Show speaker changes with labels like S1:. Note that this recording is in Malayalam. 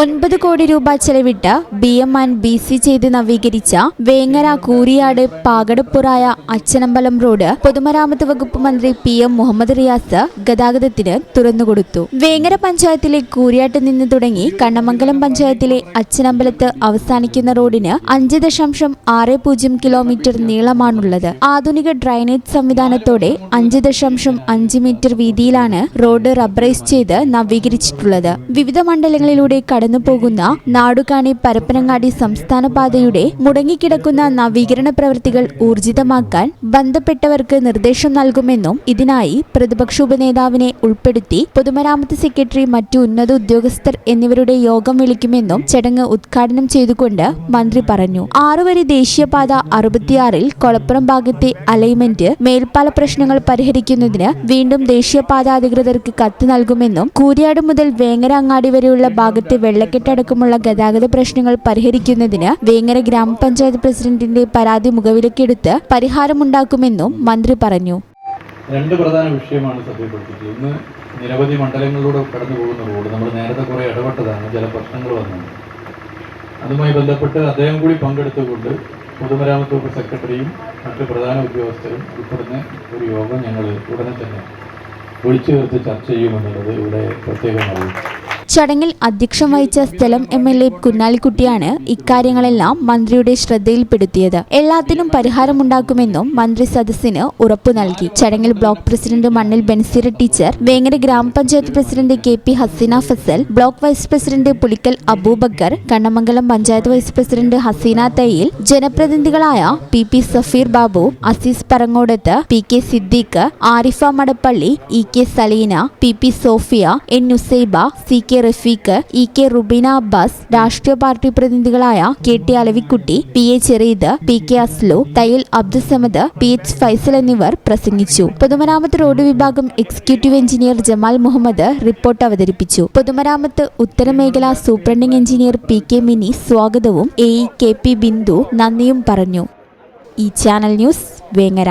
S1: ഒൻപത് കോടി രൂപ ചെലവിട്ട് B M and B C ചെയ്ത് നവീകരിച്ച വേങ്ങര കൂരിയാട് പാകടപ്പുറായ അച്ഛനമ്പലം റോഡ് പൊതുമരാമത്ത് വകുപ്പ് മന്ത്രി പി എം മുഹമ്മദ് റിയാസ് ഗതാഗതത്തിന് തുറന്നുകൊടുത്തു വേങ്ങര പഞ്ചായത്തിലെ കൂരിയാട്ട് നിന്ന് തുടങ്ങി കണ്ണമംഗലം പഞ്ചായത്തിലെ അച്ഛനമ്പലത്ത് അവസാനിക്കുന്ന റോഡിന് അഞ്ച് ദശാംശം ആറ് പൂജ്യം കിലോമീറ്റർ നീളമാണുള്ളത്. ആധുനിക ഡ്രൈനേജ് സംവിധാനത്തോടെ അഞ്ച് ദശാംശം അഞ്ച് മീറ്റർ വീതിയിലാണ് റോഡ് റബ്ബറൈസ് ചെയ്ത് നവീകരിച്ചിട്ടുള്ളത്. വിവിധ മണ്ഡലങ്ങളിലൂടെ കടന്നു പോകുന്ന നാടുകാണി പരപ്പനങ്ങാടി സംസ്ഥാന പാതയുടെ മുടങ്ങിക്കിടക്കുന്ന നവീകരണ പ്രവൃത്തികൾ ഊർജിതമാക്കാൻ ബന്ധപ്പെട്ടവർക്ക് നിർദ്ദേശം നൽകുമെന്നും ഇതിനായി പ്രതിപക്ഷ ഉപനേതാവിനെ ഉൾപ്പെടുത്തി പൊതുമരാമത്ത് സെക്രട്ടറി മറ്റു ഉന്നത ഉദ്യോഗസ്ഥർ എന്നിവരുടെ യോഗം വിളിക്കുമെന്നും ചടങ്ങ് ഉദ്ഘാടനം ചെയ്തുകൊണ്ട് മന്ത്രി പറഞ്ഞു. ആറുവരി ദേശീയപാത അറുപത്തിയാറിൽ കൊളപ്പുറം ഭാഗത്തെ അലൈൻമെന്റ് മേൽപ്പാല പ്രശ്നങ്ങൾ പരിഹരിക്കുന്നതിന് വീണ്ടും ദേശീയപാത അധികൃതർക്ക് കത്ത് നൽകുമെന്നും കൂരിയാട് മുതൽ വേങ്ങരങ്ങാടി വരെയുള്ള ഭാഗത്തെ വെള്ളക്കെട്ടടക്കമുള്ള ഗതാഗത പ്രശ്നങ്ങൾ പരിഹരിക്കുന്നതിന് വേങ്ങര ഗ്രാമപഞ്ചായത്ത് പ്രസിഡന്റിന്റെ പരാതി മുഖവിലക്കെടുത്ത് പരിഹാരമുണ്ടാക്കുമെന്നും മന്ത്രി പറഞ്ഞു.
S2: രണ്ട് പ്രധാന വിഷയമാണ് ശ്രദ്ധയിൽപ്പെടുത്തിയിട്ടുള്ളത്. ഇന്ന് നിരവധി മണ്ഡലങ്ങളിലൂടെ കടന്നു പോകുന്ന റോഡ് നമ്മൾ നേരത്തെ കുറേ ഇടപെട്ടതാണ്. ചില പ്രശ്നങ്ങൾ വന്നത് അതുമായി ബന്ധപ്പെട്ട് അദ്ദേഹം കൂടി പങ്കെടുത്തുകൊണ്ട് പൊതുമരാമത്ത് വകുപ്പ് സെക്രട്ടറിയും മറ്റ് പ്രധാന ഉദ്യോഗസ്ഥരും ഉൾപ്പെടുന്ന ഒരു യോഗം ഞങ്ങൾ ഉടനെ തന്നെ വിളിച്ചു ചേർത്ത് ചർച്ച ചെയ്യുമെന്നുള്ളത് ഇവിടെ പ്രത്യേകം അറിയിച്ചു
S1: ചടങ്ങിൽ അധ്യക്ഷം വഹിച്ച സ്ഥലം എം എൽ എ കുഞ്ഞാലിക്കുട്ടിയാണ് ഇക്കാര്യങ്ങളെല്ലാം മന്ത്രിയുടെ ശ്രദ്ധയിൽപ്പെടുത്തിയത്. എല്ലാത്തിനും പരിഹാരമുണ്ടാക്കുമെന്നും മന്ത്രി സദസ്സിന് ഉറപ്പു നൽകി. ചടങ്ങിൽ ബ്ലോക്ക് പ്രസിഡന്റ് മണ്ണിൽ ബെൻസീർ ടീച്ചർ വേങ്ങര ഗ്രാമപഞ്ചായത്ത് president K P Haseena Fasal block vice president Pulikkal Abubakkar Kannamangalam panchayat vice president Haseena Thayyil ജനപ്രതിനിധികളായ P P Safeer Babu Azeez Parangodath P K Siddique Arifa Madappally E K Saleena P P Sofia N Nusaiba C K Rafeeq E K Rubeena Abbas രാഷ്ട്രീയ party പ്രതിനിധികളായ K T Alavikutty P A Chereed P K Aslu Thayyil Abdussamad P H Faisal എന്നിവർ പ്രസംഗിച്ചു. പൊതുമരാമത്ത് റോഡ് വിഭാഗം executive engineer Jamal Muhammad report അവതരിപ്പിച്ചു. പൊതുമരാമത്ത് ഉത്തരമേഖല superintending engineer P K Mini സ്വാഗതവും A E K P Bindu നന്ദിയും പറഞ്ഞു. ഈ channel news Vengara.